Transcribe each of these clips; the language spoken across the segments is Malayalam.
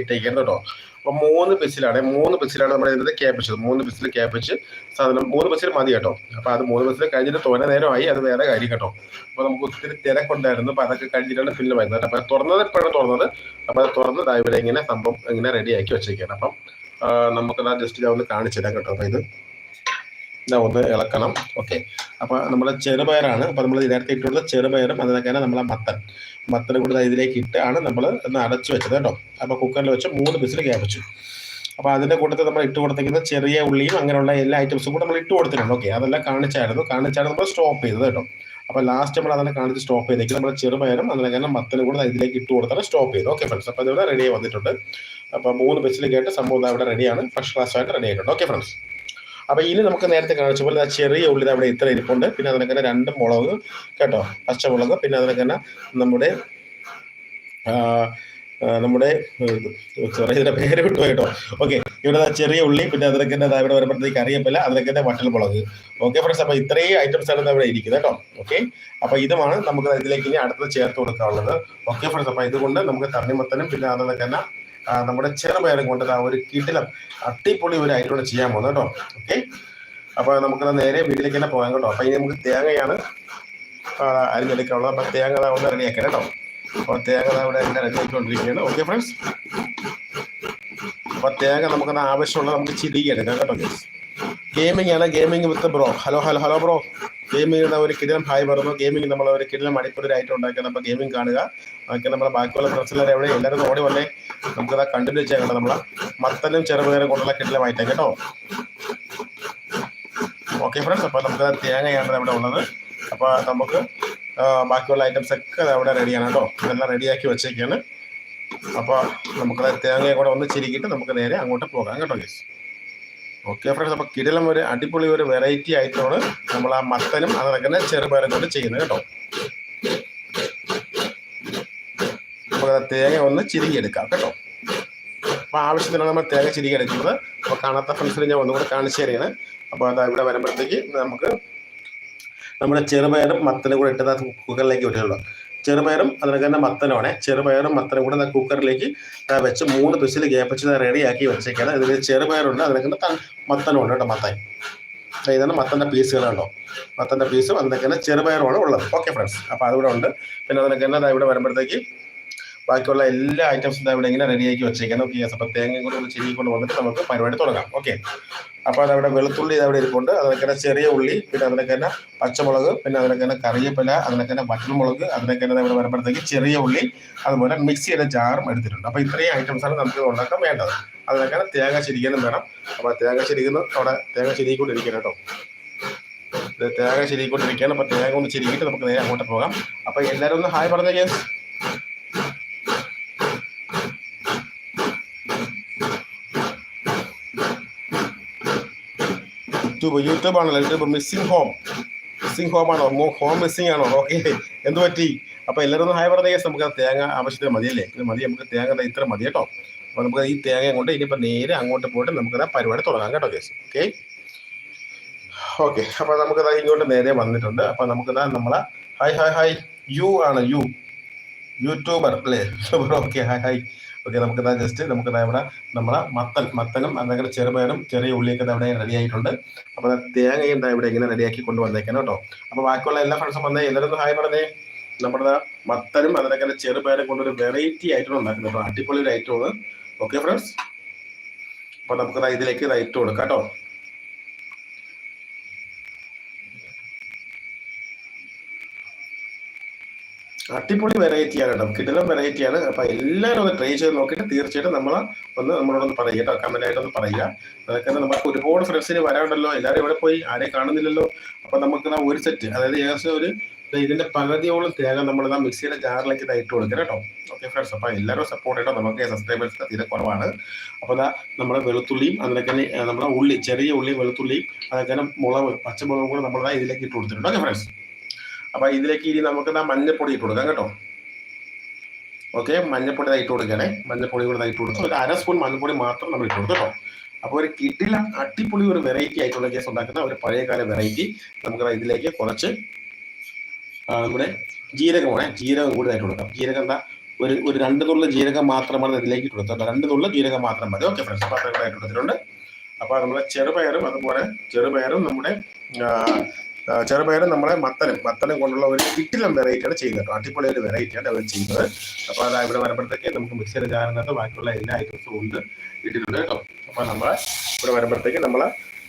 ഇട്ടേക്കുന്നത് കേട്ടോ അപ്പൊ മൂന്ന് പിസിലാണ് മൂന്ന് പിസിലാണ് നമ്മുടെ ഇതിന്റെ ക്യാപ്പിച്ചത് മൂന്ന് പിസിൽ ക്യാപ്പിച്ച് സാധനം മൂന്ന് പിസിൽ മതി കേട്ടോ. അപ്പൊ അത് മൂന്ന് പിസിൽ കഴിഞ്ഞിട്ട് തോന്നെ നേരമായി. അത് വേറെ കാര്യം കേട്ടോ. അപ്പൊ നമുക്ക് ഒത്തിരി തിരക്കുണ്ടായിരുന്നു. അപ്പൊ അതൊക്കെ കഴിഞ്ഞിട്ടാണ് ഫില്ല് വരുന്നത്. അപ്പൊ തുറന്നത് എപ്പോഴാണ് തുറന്നത്. അപ്പൊ അത് തുറന്ന് ദാ ഇവിടെ ഇങ്ങനെ സംഭവം ഇങ്ങനെ റെഡി ആക്കി വെച്ചേക്കാണ് അപ്പം നമുക്കത് നമുക്ക് ജസ്റ്റ് ഞാൻ ഒന്ന് കാണിച്ചു തരാം കേട്ടോ. അപ്പൊ ഇത് ഒന്ന് ഇളക്കണം. ഓക്കെ അപ്പൊ നമ്മളെ ചെറുപയറാണ്. അപ്പൊ നമ്മൾ നേരത്തെ ഇട്ടുള്ള ചെറുപയറും അതിനൊക്കെയാണ് നമ്മളെ മത്തൻ. മത്തൻ കൂടി ഇതിലേക്ക് ഇട്ടാണ് നമ്മൾ ഒന്ന് അടച്ചു വെച്ചത് കേട്ടോ. അപ്പോൾ കുക്കറിൽ വെച്ച് മൂന്ന് പിസിൽ ക്യാപിച്ചു അപ്പോൾ അതിന്റെ കൂട്ടത്തിൽ നമ്മൾ ഇട്ട് കൊടുത്തിരിക്കുന്ന ചെറിയ ഉള്ളിയും അങ്ങനെയുള്ള എല്ലാ ഐറ്റംസും കൂടെ നമ്മൾ ഇട്ട് കൊടുത്തിട്ടുണ്ട്. ഓക്കെ അതെല്ലാം കാണിച്ചായിരുന്നു. കാണിച്ചാണ് നമ്മൾ സ്റ്റോപ്പ് ചെയ്തത് കേട്ടോ. അപ്പോൾ ലാസ്റ്റ് നമ്മൾ അതിനെ കാണിച്ച് സ്റ്റോപ്പ് ചെയ്തേക്കും. നമ്മൾ ചെറുപയറും കാരണം മത്തനും കൂടെ ഇതിലേക്ക് ഇട്ട് കൊടുത്താണ് സ്റ്റോപ്പ് ചെയ്തു. ഓക്കെ ഫ്രണ്ട്സ് അപ്പോൾ അതിവിടെ റെഡി വന്നിട്ടുണ്ട്. അപ്പോൾ മൂന്ന് ബസ്സിലേക്കായിട്ട് സംഭവം ഇവിടെ റെഡിയാണ് ഫസ്റ്റ് ക്ലാസ് ആയിട്ട് റെഡി ആയിട്ടുണ്ട്. ഓക്കെ ഫ്രണ്ട്സ് അപ്പൊ ഇനി നമുക്ക് നേരത്തെ കാണിച്ച പോലെ ചെറിയ ഉള്ളി അവിടെ ഇത്ര ഇരിപ്പുണ്ട്. പിന്നെ അതിനൊക്കെ തന്നെ രണ്ട് മുളക് കേട്ടോ പച്ചമുളക്. പിന്നെ അതിനൊക്കെ തന്നെ നമ്മുടെ നമ്മുടെ സോറി ഇതിന്റെ പേര് വിട്ടു കേട്ടോ. ഓക്കെ ഇവിടെ ചെറിയ ഉള്ളി പിന്നെ അതിനൊക്കെ തന്നെ ഇവിടെ വരുമ്പോഴത്തേക്ക് അറിയപ്പില്ല അതിനൊക്കെ തന്നെ വട്ടൽ മുളക്. ഓക്കെ ഫ്രണ്ട്സ് അപ്പൊ ഇത്രയും ഐറ്റംസ് ആണ് ഇവിടെ ഇരിക്കുന്നത് കേട്ടോ. ഓക്കെ അപ്പൊ ഇതുമാണ് നമുക്ക് ഇതിലേക്ക് ഇനി അടുത്തത് ചേർത്ത് കൊടുക്കാനുള്ളത്. ഓക്കെ ഫ്രണ്ട്സ് അപ്പൊ ഇതുകൊണ്ട് നമുക്ക് തണ്ണിമത്തനും പിന്നെ അതിനൊക്കെ തന്നെ നമ്മുടെ ചെറുപയറും കൊണ്ട് ഒരു കിടിലം അട്ടിപ്പൊളി ഒരു ഐറ്റം ചെയ്യാൻ പോകുന്നത് കേട്ടോ. ഓക്കെ അപ്പൊ നമുക്ക് നേരെ വീട്ടിലേക്ക് തന്നെ പോകാം കേട്ടോ. അപ്പൊ ഇനി നമുക്ക് തേങ്ങയാണ് അരിഞ്ഞെടുക്കാനുള്ളത്. അപ്പൊ തേങ്ങ ഒന്ന് റെഡിയാക്കാം കേട്ടോ. അപ്പൊ തേങ്ങ അവിടെ എല്ലാം റെഡി ആയിക്കൊണ്ടിരിക്കുകയാണ്. ഓക്കെ ഫ്രണ്ട്സ് അപ്പൊ തേങ്ങ നമുക്ക് ആവശ്യമുള്ള നമുക്ക് ചിരികി എടുക്കാം കേട്ടോ ഗെയിമിംഗ് ആണ്. Gaming with bro hello hello hello bro gaming ഒരു കിടിലം ഹായ് പറഞ്ഞു ഗെയിമിംഗ് നമ്മൾ ഒരു കിടിലം അടിപ്പൊളിയായിട്ട് ഉണ്ടാക്കുന്നത് അപ്പൊ ഗെയിമിംഗ് കാണുക. ബാക്കി നമ്മളെ ബാക്കിയുള്ള ഫ്രണ്ട്സിലെ എവിടെ എല്ലാവരും ഓടി വന്നേ. നമുക്കത് കണ്ടിന്യൂ ചെയ്യാം കേട്ടോ നമ്മളെ. മത്തനും ചെറുപയറും കൊണ്ടുള്ള കിടിലമായിട്ട് കേട്ടോ. ഓക്കെ ഫ്രണ്ട്സ് അപ്പൊ നമുക്ക് തേങ്ങയാണ് ഇവിടെ ഉള്ളത്. അപ്പൊ നമുക്ക് ബാക്കിയുള്ള ഐറ്റംസ് ഒക്കെ അവിടെ റെഡിയാണ് കേട്ടോ. ഇതെല്ലാം റെഡിയാക്കി വെച്ചേക്കാണ്. അപ്പൊ നമുക്ക് തേങ്ങയെ കൂടെ ഒന്ന് ചിരിക്കിട്ട് നമുക്ക് നേരെ അങ്ങോട്ട് പോകാം കേട്ടോ ഗേസ് ഓക്കെ ഫ്രണ്ട്സ് അപ്പോൾ കിടിലം ഒരു അടിപൊളി ഒരു വെറൈറ്റി ആയിട്ടാണ് നമ്മൾ ആ മത്തനും അത് തന്നെ ചെറുപയറും കൊണ്ട് ചെയ്യുന്നത് കേട്ടോ. അപ്പോൾ തേങ്ങ ഒന്ന് ചിരികി എടുക്കാം കേട്ടോ. അപ്പോൾ ആവശ്യത്തിനാണ് നമ്മൾ തേങ്ങ ചിരികി എടുക്കുന്നത് അപ്പൊ കാണാത്ത ഫ്രണ്ട്സിന് ഞാൻ ഒന്നുകൂടെ കാണിച്ചു തരികയാണ്. അപ്പോൾ അതാ ഇവിടെ വരുമ്പോഴത്തേക്ക് നമുക്ക് നമ്മുടെ ചെറുപയറും മത്തനും കൂടെ ഇട്ടത് കുക്കറിലേക്ക് വിട്ടിട്ടുള്ളൂ ചെറുപയറും അതിനൊക്കെ തന്നെ മത്തനുമാണ്. ചെറുപയറും മത്തനും കൂടെ കുക്കറിലേക്ക് വെച്ച് മൂന്ന് പിസിൽ ഗ്യാപ്പിച്ച് റെഡിയാക്കി വെച്ചേക്കാണ്. ഇതിൽ ചെറുപയറുണ്ട് അതിനൊക്കെ തന്നെ ത- മത്തനും ഉണ്ട് കേട്ടോ മത്തൻ. ഇതാണ് മത്തന്റെ പീസുകളുണ്ടോ മത്തന്റെ പീസും അതിനൊക്കെ തന്നെ ചെറുപയറുമാണ് ഉള്ളത്. ഓക്കെ ഫ്രണ്ട്സ് അപ്പോൾ അതിവിടെ ഉണ്ട്. പിന്നെ അതിനൊക്കെ തന്നെ ഇവിടെ വരുമ്പോഴത്തേക്ക് ബാക്കിയുള്ള എല്ലാ ഐറ്റംസും ഇവിടെ ഇങ്ങനെ റെഡിയാക്കി വെച്ചേക്കാണ് ഓക്കെ അപ്പോൾ തേങ്ങയും കൂടെ ഒന്ന് ചെരി കൊണ്ട് വന്നിട്ട് നമുക്ക് പരിപാടി തുടങ്ങാം. ഓക്കെ അപ്പോൾ അതവിടെ വെളുത്തുള്ളി അവിടെ ഇരിപ്പുണ്ട്. അതിനൊക്കെ ചെറിയ ഉള്ളി പിന്നെ അതിനൊക്കെ തന്നെ പച്ചമുളക് പിന്നെ അതിനൊക്കെ തന്നെ കറിവേപ്പില അതിനൊക്കെ തന്നെ വറ്റൽമുളക് അതിനൊക്കെ തന്നെ ഇവിടെ വരുമ്പോഴത്തേക്ക് ചെറിയ ഉള്ളി അതുപോലെ മിക്സിയുടെ ജാറും എടുത്തിട്ടുണ്ട്. അപ്പോൾ ഇത്രയും ഐറ്റംസ് ആണ് നമുക്ക് ഉണ്ടാക്കാൻ വേണ്ടത്. അതിനൊക്കെ തന്നെ തേങ്ങ ചിരിക്കാനും വേണം. അപ്പോൾ തേങ്ങ ചിരിക്കുന്നു. അവിടെ തേങ്ങ ചിരിക്കൊണ്ടിരിക്കണം കേട്ടോ. തേങ്ങ ചിരിക്കൊണ്ടിരിക്കുകയാണ്. അപ്പോൾ തേങ്ങ ഒന്ന് ചിരിക്കിട്ട് നമുക്ക് നേരെ അങ്ങോട്ട് പോകാം. അപ്പോൾ എല്ലാവരും ഒന്ന് ഹായ് പറഞ്ഞേക്കേ. യൂട്യൂബ് യൂട്യൂബ് ആണല്ലോ YouTube missing home missing home ആണോ? ഹോം മിസ്സിംഗ് ആണോ? ഓക്കെ എന്ത് പറ്റി? അപ്പൊ എല്ലാവരും ഒന്ന് ഹായ് പറഞ്ഞ കേസ് നമുക്ക് തേങ്ങ ആവശ്യത്തിന് മതിയല്ലേ ഇത് മതി നമുക്ക് തേങ്ങ ഇത്ര മതി കേട്ടോ. അപ്പൊ നമുക്ക് ഈ തേങ്ങ കൊണ്ട് ഇനിയിപ്പോ നേരെ അങ്ങോട്ട് പോയിട്ട് നമുക്ക് ആ പരിപാടി തുടങ്ങാം കേട്ടോ കേസ് ഓക്കെ ഓക്കെ അപ്പൊ നമുക്ക് ദാ ഇങ്ങോട്ട് നേരെ വന്നിട്ടുണ്ട്. അപ്പൊ നമുക്ക് ദാ നമ്മളെ ഹായ് ഹായ് ഹായ് യു ആണ് യു യൂട്യൂബർ അല്ലേ? YouTuber okay hi hi okay നമുക്ക് എന്താ ജസ്റ്റ് നമുക്ക് ദാ ഇവിടെ നമ്മുടെ മത്തൽ മത്തനും അല്ലെങ്കിൽ ചെറുപയറും ചെറിയ ഉള്ളിയൊക്കെ ഇവിടെ റെഡി ആയിട്ടുണ്ട്. അപ്പൊ തേങ്ങയും ഇതാ ഇവിടെ ഇങ്ങനെ റെഡിയാക്കി കൊണ്ട് വന്നേക്കണം കേട്ടോ. അപ്പൊ ബാക്കിയുള്ള എല്ലാ ഫ്രണ്ട്സും വന്നേ എല്ലാവരും ഹായ് പറഞ്ഞേ. നമ്മുടെ മത്തനും അതിനൊക്കെ ചെറുപയറും കൊണ്ടൊരു വെറൈറ്റി ആയിട്ടാണ് ഉണ്ടാക്കുന്നത് അടിപൊളി ഒരു ഐറ്റമാണ് ഓക്കെ ഫ്രണ്ട്സ് അപ്പൊ നമുക്ക് ഇതിലേക്ക് ഇത് ഇട്ട് കൊടുക്കാം കേട്ടോ. അടിപൊളി വെറൈറ്റിയാണ് കേട്ടോ. കിടിലം വെറൈറ്റിയാണ് അപ്പൊ എല്ലാവരും ഒന്ന് ട്രൈ ചെയ്ത് നോക്കിയിട്ട് തീർച്ചയായിട്ടും നമ്മൾ ഒന്ന് നമ്മളോടൊന്ന് പറയുക കേട്ടോ കമന്റ് ആയിട്ടൊന്ന് പറയുക അതൊക്കെ നമുക്ക് ഒരുപാട് ഫ്രണ്ട്സിന് വരാണ്ടല്ലോ എല്ലാവരും ഇവിടെ പോയി ആരെയും കാണുന്നില്ലല്ലോ. അപ്പൊ നമുക്ക് ഒരു സെറ്റ് അതായത് ഏകദേശം ഒരു ഇതിന്റെ പകുതിയോളം തേങ്ങ നമ്മൾ ആ മിക്സിയുടെ ജാറിലേക്ക് ഇതാ ഇട്ട് കൊടുക്കണം കേട്ടോ. ഓക്കെ ഫ്രണ്ട്സ് അപ്പൊ എല്ലാവരും സപ്പോർട്ട് കേട്ടോ നമുക്ക് സബ്സ്ക്രൈബേഴ്സ് തീരെ കുറവാണ്. അപ്പൊ അതാ നമ്മുടെ വെളുത്തുള്ളിയും അതിനൊക്കെ നമ്മുടെ ഉള്ളി ചെറിയ ഉള്ളിയും വെളുത്തുള്ളിയും അതൊക്കെ തന്നെ മുളക് പച്ചമുളകും കൂടെ നമ്മൾ ദാ ഇതിലേക്ക് ഇട്ട് കൊടുത്തിട്ടുണ്ട്. ഓക്കെ ഫ്രണ്ട്സ് അപ്പൊ ഇതിലേക്ക് ഇനി നമുക്ക് ദാ മഞ്ഞപ്പൊടി ഇട്ട് കൊടുക്കാം കേട്ടോ. ഓക്കെ മഞ്ഞപ്പൊടി ഇട്ട് കൊടുക്കണേ മഞ്ഞപ്പൊടി കൂടെ ഇട്ട് കൊടുക്കാം ഒരു അര സ്പൂൺ മഞ്ഞപ്പൊടി മാത്രം നമ്മൾ ഇട്ട് കൊടുക്കും കേട്ടോ. അപ്പോൾ ഒരു കിടില അടിപൊളി ഒരു വെറൈറ്റി ആയിട്ടുള്ള കേസ് ഉണ്ടാക്കുന്ന ഒരു പഴയകാല വെറൈറ്റി നമുക്ക് ഇതിലേക്ക് കുറച്ച് നമ്മുടെ ജീരകമാണ് ജീരകം കൂടുതലായിട്ട് കൊടുക്കാം. ജീരകം എന്താ ഒരു ഒരു രണ്ട് നുള്ള ജീരകം മാത്രമാണ് ഇതിലേക്ക് ഇട്ട് കൊടുത്തത്. രണ്ട് നുള്ള ജീരകം മാത്രം മതി. ഓക്കെ ഫ്രണ്ട്സ് പാത്രങ്ങളായിട്ട് കൊടുത്തിട്ടുണ്ട്. അപ്പോൾ നമ്മുടെ ചെറുപയറും അതുപോലെ ചെറുപയറും നമ്മുടെ ആ, നമ്മളെ മത്തനും മത്തനും കൊണ്ടുള്ള ഒരു കിട്ടിലം വെറൈറ്റിയാണ് ചെയ്യുന്നത് അടിപൊളി ഒരു വെറൈറ്റിയാണ് അവർ ചെയ്യുന്നത് അപ്പോൾ അത് ഇവിടെ വരുമ്പോഴത്തേക്ക് നമുക്ക് മിക്സിയുടെ ജാറിനകത്ത് ബാക്കിയുള്ള എല്ലാ ഐറ്റംസും ഉണ്ട് ഇട്ടിട്ടുണ്ട് കേട്ടോ അപ്പോൾ നമ്മൾ ഇവിടെ വരുമ്പോഴത്തേക്ക് നമ്മൾ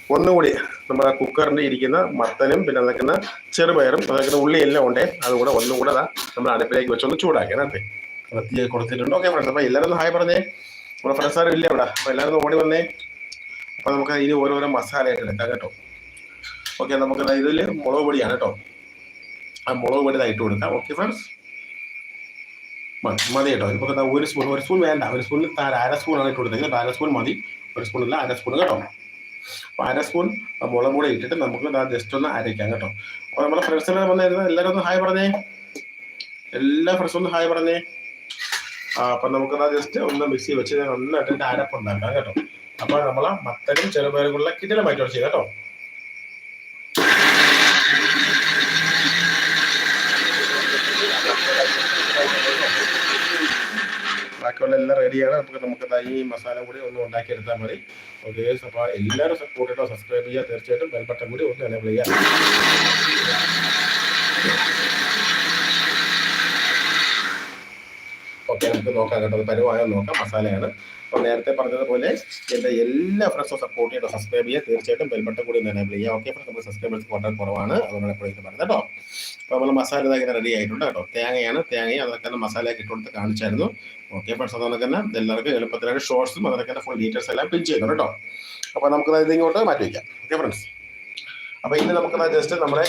ഒന്നുകൂടി നമ്മുടെ കുക്കറിന്റെ ഇരിക്കുന്ന മത്തനും പിന്നെ അതൊക്കെ ചെറുപയറും അതൊക്കെ ഉള്ളി എല്ലാം ഉണ്ടേ അതുകൂടെ ഒന്നും കൂടെ ദാ നമ്മൾ അടുപ്പിലേക്ക് വെച്ചൊന്ന് ചൂടാക്കി അതെ തീ കൊടുത്തിട്ടുണ്ട്. ഓക്കെ ഫ്രണ്ട്സ് അപ്പോൾ എല്ലാവരും ഹായ് പറഞ്ഞേ. നമ്മുടെ ഫ്രണ്ട്സ് ആരും ഇല്ല ഇവിടെ. അപ്പോൾ എല്ലാവരും ഓടി വന്നേ. അപ്പോൾ നമുക്ക് ഇനി ഓരോരോ മസാലയായിട്ട് എടുക്കാം കേട്ടോ. ഓക്കെ നമുക്ക് ഇതിൽ മുളക് പൊടിയാണ് കേട്ടോ ആ മുളക് പൊടി ഇട്ട് കൊടുക്കാം. ഓക്കെ ഫ്രണ്ട്സ് മതി കേട്ടോ ഇപ്പോൾ ഒരു സ്പൂൺ ഒരു സ്പൂൺ വേണ്ട. ഒരു സ്പൂണിൽ താര അര സ്പൂണാണ് ഇട്ട് കൊടുത്തത് അര സ്പൂൺ മതി. ഒരു സ്പൂണില്ല അര സ്പൂൺ കേട്ടോ അപ്പോൾ അര സ്പൂൺ മുളക് പൊടി ഇട്ടിട്ട് നമുക്ക് ജസ്റ്റ് ഒന്ന് അരയ്ക്കാം കേട്ടോ അപ്പോൾ നമ്മുടെ ഫ്രണ്ട്സിനെ വന്നിരുന്ന എല്ലാവരും ഒന്ന് ഹായ് പറഞ്ഞേ. എല്ലാ ഫ്രണ്ട്സും ഒന്ന് ഹായ് പറഞ്ഞേ. അപ്പം നമുക്ക് ദാ ജസ്റ്റ് ഒന്ന് മിക്സി വെച്ച് നന്നായിട്ട് അരപ്പ് ഉണ്ടാക്കാം കേട്ടോ അപ്പോൾ നമ്മളെ മത്തനും ചെറുപയറുള്ള കിടിലമായിട്ട് ചെയ്യാം കേട്ടോ ബാക്കിയുള്ള എല്ലാം റെഡിയാണ്. നമുക്ക് നമുക്ക് ഈ മസാല കൂടി ഒന്ന് ഉണ്ടാക്കിയെടുത്താൽ മതി. ഓക്കെ അപ്പോൾ എല്ലാവരും സപ്പോർട്ട് ചെയ്തോ സബ്സ്ക്രൈബ് ചെയ്യുക തീർച്ചയായിട്ടും ബെൽബട്ടൺ കൂടി ഒന്ന് എനേബിൾ ചെയ്യുക ഓക്കെ നമുക്ക് നോക്കാം കേട്ടോ. പരുവായോ നോക്കാം. മസാലയാണ്. അപ്പോൾ നേരത്തെ പറഞ്ഞതുപോലെ എന്റെ എല്ലാ ഫ്രണ്ട്സും സപ്പോർട്ട് ചെയ്യുന്ന സബ്സ്ക്രൈബ് ചെയ്യുക. തീർച്ചയായിട്ടും ബെൽബട്ടൺ കൂടി എനേബിൾ ചെയ്യുക. ഓക്കെ ഫ്രണ്ട്സ് നമ്മൾ സബ്സ്ക്രൈബേഴ്സ് വളരെ കുറവാണ്. അതുകൊണ്ടാണ് എപ്പോഴും പറഞ്ഞത് കേട്ടോ. അപ്പോൾ നമ്മൾ മസാല ഇങ്ങനെ റെഡി ആയിട്ടുണ്ട് കേട്ടോ. തേങ്ങയാണ് തേങ്ങയും അതൊക്കെ തന്നെ മസാലയൊക്കെ ഇട്ടുകൊടുത്ത് കാണിച്ചായിരുന്നു. ഓക്കെ ഫ്രണ്ട്സ് അതുകൊണ്ട് തന്നെ എല്ലാവർക്കും എളുപ്പത്തിലായിട്ട് ഷോർട്സും അതൊക്കെ തന്നെ ഫുൾ ഡീറ്റെയിൽസ് എല്ലാം പിൻ ചെയ്യുന്നു കേട്ടോ. അപ്പോൾ നമുക്ക് ഇത് ഇങ്ങോട്ട് മാറ്റി വയ്ക്കാം. ഓക്കെ ഫ്രണ്ട്സ് അപ്പോൾ ഇനി നമുക്ക് ജസ്റ്റ് നമ്മുടെ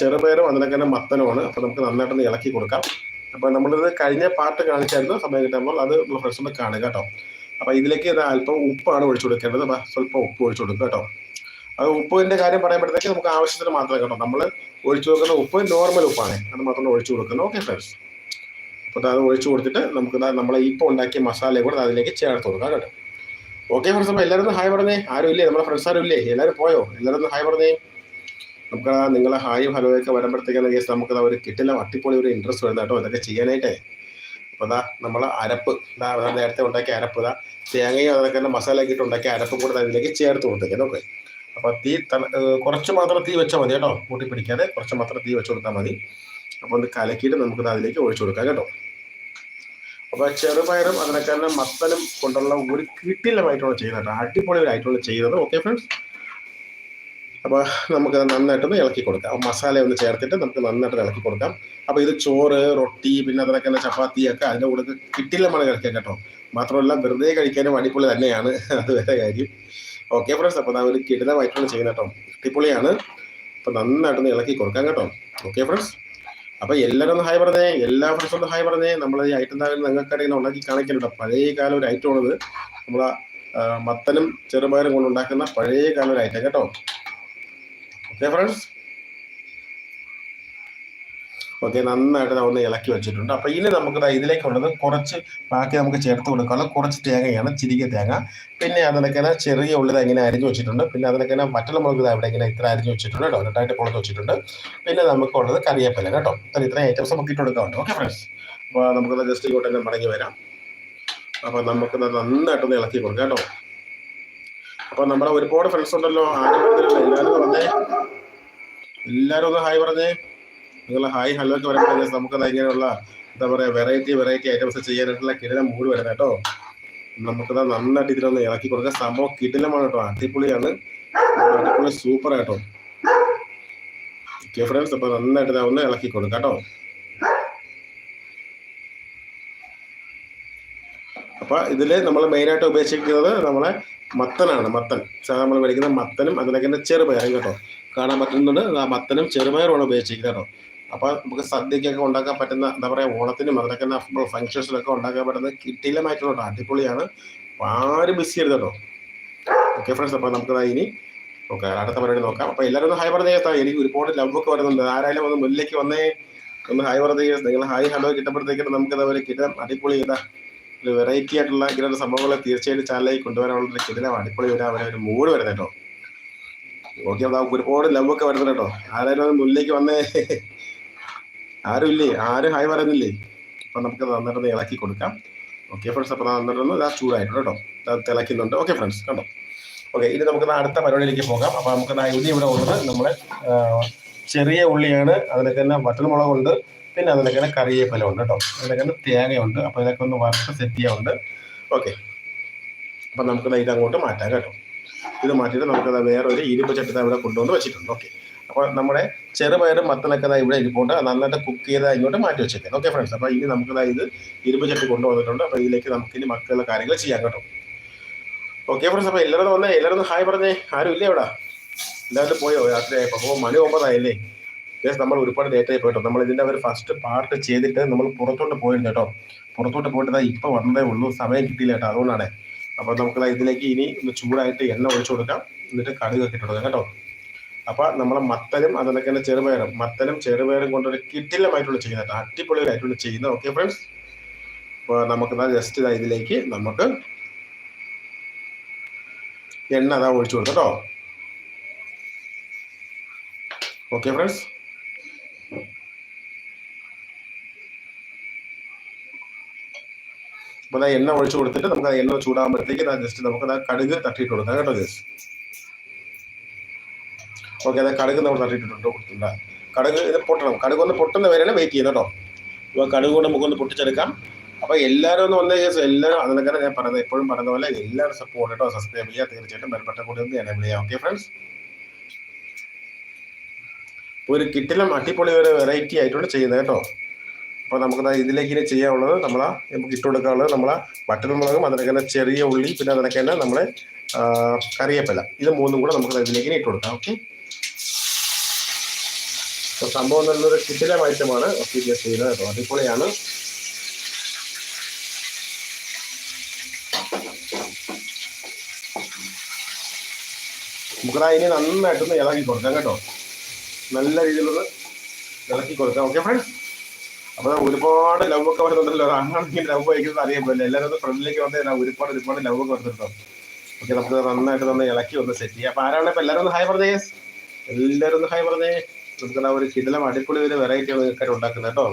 ചെറുപയറും അതിനൊക്കെ തന്നെ മത്തനുമാണ്. അപ്പോൾ നമുക്ക് നന്നായിട്ടൊന്ന് ഇളക്കി കൊടുക്കാം. അപ്പോൾ നമ്മളിത് കഴിഞ്ഞ പാട്ട് കാണിച്ചായിരുന്നു സമയം കിട്ടുമ്പോൾ അത് നമ്മൾ ഫ്രണ്ട്സ് ഒന്ന് കാണുക കേട്ടോ. അപ്പോൾ ഇതിലേക്ക് ഇത് അല്പം ഉപ്പാണ് ഒഴിച്ചു കൊടുക്കേണ്ടത്. സ്വല്പം ഉപ്പ് ഒഴിച്ചു കൊടുക്കുക കേട്ടോ. അത് ഉപ്പിന്റെ കാര്യം പറയുമ്പോഴത്തേക്ക് നമുക്ക് ആവശ്യത്തിന് മാത്രം കേട്ടോ. നമ്മൾ ഒഴിച്ചു കൊടുക്കുന്ന ഉപ്പ് നോർമൽ ഉപ്പാണ്. അത് മാത്രം ഒഴിച്ചു കൊടുക്കുന്നത് ഓക്കെ ഫ്രണ്ട്സ് അപ്പോൾ അത് ഒഴിച്ചു കൊടുത്തിട്ട് നമുക്ക് നമ്മൾ ഇപ്പോൾ ഉണ്ടാക്കിയ മസാലയും കൂടെ അതിലേക്ക് ചേർത്ത് കൊടുക്കാം കേട്ടോ. ഓക്കെ ഫ്രണ്ട്സ് അപ്പോൾ എല്ലാവരും ഹായ് പറഞ്ഞേ. ആരും ഇല്ലേ നമ്മുടെ ഫ്രണ്ട്സ് ആരും ഇല്ലേ എല്ലാവരും പോയോ? എല്ലാവരും ഹായ് പറഞ്ഞേ. നമുക്ക് ആ നിങ്ങളെ ഹായും ഒക്കെ വരുമ്പോഴത്തേക്കാണ് കേസ് നമുക്ക് ഒരു കിട്ടില്ല അട്ടിപ്പൊളി ഒരു ഇൻട്രസ്റ്റ് വരുന്നത് കേട്ടോ. ഇതൊക്കെ ചെയ്യാനായിട്ടേ. അപ്പോൾ അതാ നമ്മൾ അരപ്പ്. ദാ നേരത്തെ ഉണ്ടാക്കിയ അരപ്പ്. ഇതാ തേങ്ങയും അതൊക്കെ തന്നെ മസാല ഒക്കെ ഇട്ട് ഉണ്ടാക്കിയ അരപ്പ് കൂടെ അതിലേക്ക് ചേർത്ത് കൊടുത്തേക്കാം. ഓക്കെ അപ്പോൾ തീ കുറച്ച് മാത്രം തീ വെച്ചാൽ മതി കേട്ടോ. കൂട്ടി പിടിക്കാതെ കുറച്ച് മാത്രം തീ വെച്ച് കൊടുത്താൽ മതി. അപ്പോൾ ഒന്ന് കലക്കിയിട്ട് നമുക്ക് അതിലേക്ക് ഒഴിച്ചു കൊടുക്കാം കേട്ടോ. അപ്പോൾ ചെറുപയറും അതിനൊക്കെ തന്നെ മത്തനും കൊണ്ടുള്ള ഒരു കിട്ടില്ലമായിട്ടുള്ള ചെയ്യുന്നത് അടിപൊളി ഐറ്റമാണ് ചെയ്യുന്നത്. ഓക്കെ ഫ്രണ്ട്സ് അപ്പോൾ നമുക്ക് നന്നായിട്ടൊന്ന് ഇളക്കി കൊടുക്കാം. മസാല ഒന്ന് ചേർത്തിട്ട് നമുക്ക് നന്നായിട്ട് ഇളക്കി കൊടുക്കാം. അപ്പോൾ ഇത് ചോറ് റൊട്ടി പിന്നെ അതിനൊക്കെ തന്നെ ചപ്പാത്തി ഒക്കെ അതിന്റെ കൂടെ കിട്ടില്ല നമ്മൾ കഴിക്കാൻ കേട്ടോ. മാത്രമല്ല വെറുതെ കഴിക്കാനും അടിപൊളി തന്നെയാണ്. അത് വേറെ കാര്യം. ഓക്കെ ഫ്രണ്ട്സ് അപ്പോൾ ഒരു കിടിലമായിട്ടാണ് ചെയ്യുന്നത് കേട്ടോ. അടിപൊളിയാണ്. അപ്പോൾ നന്നായിട്ടൊന്ന് ഇളക്കി കൊടുക്കാം കേട്ടോ. ഓക്കെ ഫ്രണ്ട്സ് അപ്പോൾ എല്ലാവരും ഒന്ന് ഹായ് പറഞ്ഞേ. എല്ലാ ഫ്രണ്ട്സും ഒന്ന് ഹായ് പറഞ്ഞേ. നമ്മൾ ഈ ഐറ്റം താഴെ നിങ്ങൾക്കറിയുന്ന ഉണ്ടാക്കി കാണിക്കലുണ്ടോ. പഴയ കാലം ഒരു ഐറ്റം നമ്മളെ ആ, മത്തനും ചെറുപയറും കൊണ്ടുണ്ടാക്കുന്ന പഴയ കാലം ഒരു ഐറ്റം കേട്ടോ. ഫ്രണ്ട്സ് ഓക്കെ നന്നായിട്ട് ഒന്ന് ഇളക്കി വെച്ചിട്ടുണ്ട്. അപ്പോൾ ഇനി നമുക്ക് ഇതിലേക്കുള്ളത് കുറച്ച് ബാക്കി നമുക്ക് ചേർത്ത് കൊടുക്കാനുള്ള കുറച്ച് തേങ്ങയാണ് ചിരിക തേങ്ങ. പിന്നെ അതിനൊക്കെ ചെറിയ ഉള്ളി ദാ ഇങ്ങനെ അരിഞ്ഞു വെച്ചിട്ടുണ്ട്. പിന്നെ അതിനൊക്കെ മറ്റുള്ള മുളക് ദാ ഇവിടെ ഇങ്ങനെ ഇത്ര അരിഞ്ഞു വെച്ചിട്ടുണ്ട് കേട്ടോ. രണ്ടായിട്ട് പൊളത്ത് വെച്ചിട്ടുണ്ട്. പിന്നെ നമുക്കുള്ളത് കറിയപ്പല്ല കേട്ടോ. ഇത്ര ഇത്രയും ഐറ്റംസ് നമുക്ക് ഇട്ട് കൊടുക്കാറുണ്ട് ഓക്കെ ഫ്രണ്ട്സ് അപ്പോൾ നമുക്ക് ജസ്റ്റ് ഇങ്ങോട്ട് തന്നെ മടങ്ങി വരാം. അപ്പോൾ നമുക്ക് നന്നായിട്ടൊന്ന് ഇളക്കി കൊടുക്കാം കേട്ടോ. അപ്പോൾ നമ്മുടെ ഒരുപാട് ഫ്രണ്ട്സ് ഉണ്ടല്ലോ. ആരും എല്ലാവരും വന്നേ എല്ലാവരും ഒന്ന് ഹായ് പറഞ്ഞേ. നിങ്ങൾ ഹായ് ഹലോ ഒക്കെ പറയുമ്പോൾ നമുക്ക് ഇങ്ങനെയുള്ള എന്താ പറയുക വെറൈറ്റി വെറൈറ്റി ഐറ്റംസ് ചെയ്യാനായിട്ടുള്ള കിടിലം മൂഡ് വരണം കേട്ടോ നമുക്ക് നന്നായിട്ട് ഇതിലൊന്ന് ഇളക്കി കൊടുക്കാം. സംഭവം കിടിലമാണ് കേട്ടോ അടിപൊളിയാണ്. അടിപൊളി സൂപ്പർ കേട്ടോ ഓക്കെ ഫ്രണ്ട്സ് അപ്പൊ നന്നായിട്ട് ഒന്ന് ഇളക്കി കൊടുക്കാം കേട്ടോ അപ്പൊ ഇതിൽ നമ്മൾ മെയിനായിട്ട് ഉപേക്ഷിക്കുന്നത് നമ്മളെ മത്തനാണ് മത്തൻ. സാധാരണ നമ്മൾ മേടിക്കുന്ന മത്തനും അതിനൊക്കെ തന്നെ ചെറുപയറും കേട്ടോ. കാണാൻ പറ്റുന്നുണ്ട്. ആ മത്തനും ചെറുപയറുമാണ് ഉപയോഗിച്ചിരിക്കുന്നത് കേട്ടോ. അപ്പൊ നമുക്ക് സദ്യക്കൊക്കെ ഉണ്ടാക്കാൻ പറ്റുന്ന എന്താ പറയാ ഓണത്തിനും അതിനൊക്കെ ഫംഗ്ഷൻസിലൊക്കെ ഉണ്ടാക്കാൻ പറ്റുന്ന കിട്ടിലമായിട്ടുള്ള കേട്ടോ അടിപൊളിയാണ് ആരും മിസ് ചെയ്യരുത് കേട്ടോ. ഓക്കെ ഫ്രണ്ട്സ് അപ്പൊ നമുക്ക് ഇനി ഓക്കെ അടുത്ത പരിപാടി നോക്കാം. അപ്പൊ എല്ലാവരും ഒന്ന് ഹൈ പറഞ്ഞേ കേട്ടോ എനിക്ക് ഒരുപാട് ലവ് ഒക്കെ വരുന്നുണ്ട്. ആരായാലും ഒന്ന് മുന്നിലേക്ക് വന്നേ. ഒന്ന് ഹൈ പറഞ്ഞ നിങ്ങൾ ഹായ് ഹലോ കിട്ടുമ്പോഴത്തേക്കും നമുക്ക് ഇതാ ഒരു കിടം അടിപൊളി ഇതാ വെറൈറ്റി ആയിട്ടുള്ള ഇങ്ങനെ സംഭവങ്ങൾ തീർച്ചയായിട്ടും ചാനലിലേക്ക് കൊണ്ടുവരാനുള്ള ഒരു ചിന്തനമാണ് ഇപ്പോൾ അവരെ ഒരു മൂഡ് വരുന്നത് കേട്ടോ. ഓക്കെ അതാ ഒരുപാട് ലവ് ഒക്കെ വരുന്നത് കേട്ടോ. ആരായാലും മുന്നിലേക്ക് വന്നേ. ആരും ആരും ഹായ് പറയുന്നില്ലേ? അപ്പം നമുക്ക് നന്നായിട്ട് ഇളക്കി കൊടുക്കാം. ഓക്കെ ഫ്രണ്ട്സ് അപ്പോൾ നന്നായിട്ടൊന്ന് ഇതാ ചൂടായിട്ടുണ്ട് കേട്ടോ. അത് തിളയ്ക്കുന്നുണ്ട്. ഓക്കെ ഫ്രണ്ട്സ് കണ്ടോ? ഓക്കെ ഇനി നമുക്ക് അടുത്ത പരിപാടിയിലേക്ക് പോകാം. അപ്പോൾ നമുക്ക് ഉള്ളി ഇവിടെ ഉള്ളത് നമ്മൾ ചെറിയ ഉള്ളിയാണ്. അതിനൊക്കെ തന്നെ വറ്റൽമുളകുണ്ട് പിന്നെ അതിനൊക്കെ തന്നെ കറിവേപ്പില ഉണ്ട് കേട്ടോ. അതിനൊക്കെ തന്നെ തേങ്ങയുണ്ട്. അപ്പോൾ ഇതൊക്കെ ഒന്ന് വറുത്ത് സെറ്റ് ചെയ്യാറുണ്ട് ഓക്കെ അപ്പം നമുക്ക് ഇത് അങ്ങോട്ട് മാറ്റാം കേട്ടോ. ഇത് മാറ്റിയിട്ട് നമുക്കത് വേറൊരു ഇരുമ്പ് ചട്ടി ദാ ഇവിടെ കൊണ്ടുവന്ന് വെച്ചിട്ടുണ്ട്. ഓക്കെ അപ്പോൾ നമ്മുടെ ചെറുപയറും മത്തനൊക്കെ ഇവിടെ ഇരിപ്പുണ്ട്. നന്നായിട്ട് കുക്ക് ചെയ്ത് ഇങ്ങോട്ട് മാറ്റി വെച്ചേക്കാം. ഓക്കെ ഫ്രണ്ട്സ് അപ്പോൾ ഇനി നമുക്ക് ഇത് ഇരുമ്പ് ചട്ടി കൊണ്ടുവന്നിട്ടുണ്ട്. അപ്പോൾ ഇതിലേക്ക് നമുക്ക് ഇനി മക്കളുടെ കാര്യങ്ങൾ ചെയ്യാം കേട്ടോ. ഓക്കെ ഫ്രണ്ട്സ് അപ്പോൾ എല്ലാവരും വന്നേ. എല്ലാവരും ഹായ് പറഞ്ഞേ. ആരും ഇല്ലേ ഇവിടെ? എല്ലാവരും പോയോ? രാത്രിയായപ്പോൾ അപ്പോൾ മണി ഒമ്പതായില്ലേ? യെസ് നമ്മൾ ഒരുപാട് ആയി പോയിട്ടോ. നമ്മൾ ഇതിന്റെ ഒരു ഫസ്റ്റ് പാർട്ട് ചെയ്തിട്ട് നമ്മൾ പുറത്തോട്ട് പോയിരുന്നു കേട്ടോ. പുറത്തോട്ട് പോയിട്ട് ഇപ്പൊ ഇപ്പോൾ വന്നതേ ഉള്ളൂ. സമയം കിട്ടിയില്ല കേട്ടോ അതുകൊണ്ടാണ്. അപ്പോൾ നമുക്ക് ഇതിലേക്ക് ഇനി ചൂടായിട്ട് എണ്ണ ഒഴിച്ചു കൊടുക്കാം. എന്നിട്ട് കടുക് ഒക്കെ ഇട്ട് കേട്ടോ. അപ്പോൾ നമ്മളെ മത്തനും അതൊക്കെ തന്നെ ചെറുപയറും. മത്തനും ചെറുപയറും കൊണ്ടൊരു കിട്ടില്ലമായിട്ടുള്ള ചെയ്യുന്ന കേട്ടോ. അടിപൊളിയായിട്ടുള്ള ചെയ്യുന്ന. ഓക്കെ ഫ്രണ്ട്സ് അപ്പോൾ നമുക്ക് ജസ്റ്റ് ഇതാ ഇതിലേക്ക് നമുക്ക് എണ്ണ അതാ ഒഴിച്ചു കൊടുക്കാം കേട്ടോ. ഓക്കെ ഫ്രണ്ട്സ് അപ്പോൾ എണ്ണ ഒഴിച്ചു കൊടുത്തിട്ട് നമുക്ക് ആ എണ്ണ ചൂടാകുമ്പോഴത്തേക്ക് ജസ്റ്റ് നമുക്ക് ആ കടുക് തട്ടിയിട്ട് കൊടുക്കാം കേട്ടോ ജസ്റ്റ് ഓക്കെ അതെ കടുക് നമ്മൾ തട്ടിയിട്ടുണ്ട് കൊടുത്തില്ല കടുക് ഇത് പൊട്ടണം. കടുക് ഒന്ന് പൊട്ടുന്ന വരെയാണ് വെയിറ്റ് ചെയ്യുന്നത് കേട്ടോ. ഇപ്പോൾ കടുക് കൊണ്ട് നമുക്കൊന്ന് പൊട്ടിച്ചെടുക്കാം. അപ്പോൾ എല്ലാവരും ഒന്ന് വന്ന കേസ് എല്ലാവരും അതിനൊക്കെ ഞാൻ പറയുന്നത് എപ്പോഴും പറയുന്ന പോലെ എല്ലാവരും സപ്പോർട്ട് കേട്ടോ സബ്സ്ക്രൈബ് ചെയ്യുക തീർച്ചയായിട്ടും ബെൽബട്ട കൂടി ഒന്ന് എനേബിൾ ചെയ്യാം. ഓക്കെ ഫ്രണ്ട്സ് ഒരു കിട്ടിലും അടിപൊളി ഒരു വെറൈറ്റി ആയിട്ടുണ്ട് ചെയ്യുന്നത് കേട്ടോ. അപ്പോൾ നമുക്ക് ഇതിലേക്ക് ഇനി ചെയ്യാനുള്ളത് നമ്മളെ നമുക്ക് ഇട്ട് കൊടുക്കാനുള്ളത് നമ്മളെ മുളകും അതിനൊക്കെ തന്നെ ചെറിയ ഉള്ളി പിന്നെ അതിനൊക്കെ തന്നെ നമ്മളെ കറിയപ്പല ഇത് മൂന്നും കൂടെ നമുക്ക് ഇതിലേക്ക് ഇട്ട് കൊടുക്കാം ഓക്കെ? സംഭവം നല്ലൊരു കിട്ടിലം ഐറ്റമാണ്. ഒക്കെ ചെയ്യുന്നത് കേട്ടോ. അടിപൊളിയാണ്. നമുക്കതാ ഇനി നന്നായിട്ടൊന്ന് ഇളക്കി കൊടുക്കാം കേട്ടോ. നല്ല രീതിയിലൊന്ന് ഇളക്കി കൊടുക്കാം. ഓക്കെ ഫ്രണ്ട്സ് അപ്പോൾ ഒരുപാട് ലവ് ഒക്കെ വരുന്നുണ്ടല്ലോ അങ്ങനെ ലവ് വഹിക്കുന്നത് അറിയാൻ പറ്റില്ല. എല്ലാവരും ഫ്രണ്ടിലേക്ക് വന്നു കഴിഞ്ഞാൽ ഒരുപാട് ഒരുപാട് ലവ് ഒക്കെ വരുന്നുണ്ടോ ഓക്കെ നമുക്ക് നന്നായിട്ട് തന്നെ ഇളക്കി ഒന്ന് സെറ്റ് ചെയ്യാം. അപ്പൊ ആരാണ്? ഇപ്പൊ എല്ലാവരും ഒന്ന് ഹായ് പറഞ്ഞേ. എല്ലാവരും ഒന്ന് ഹായ് പറഞ്ഞേ. നമുക്ക് ആ ഒരു കിടിലം അടിപൊളി ഒരു വെറൈറ്റി ആണ് നിങ്ങൾക്കായിട്ട് ഉണ്ടാക്കുന്നത് കേട്ടോ.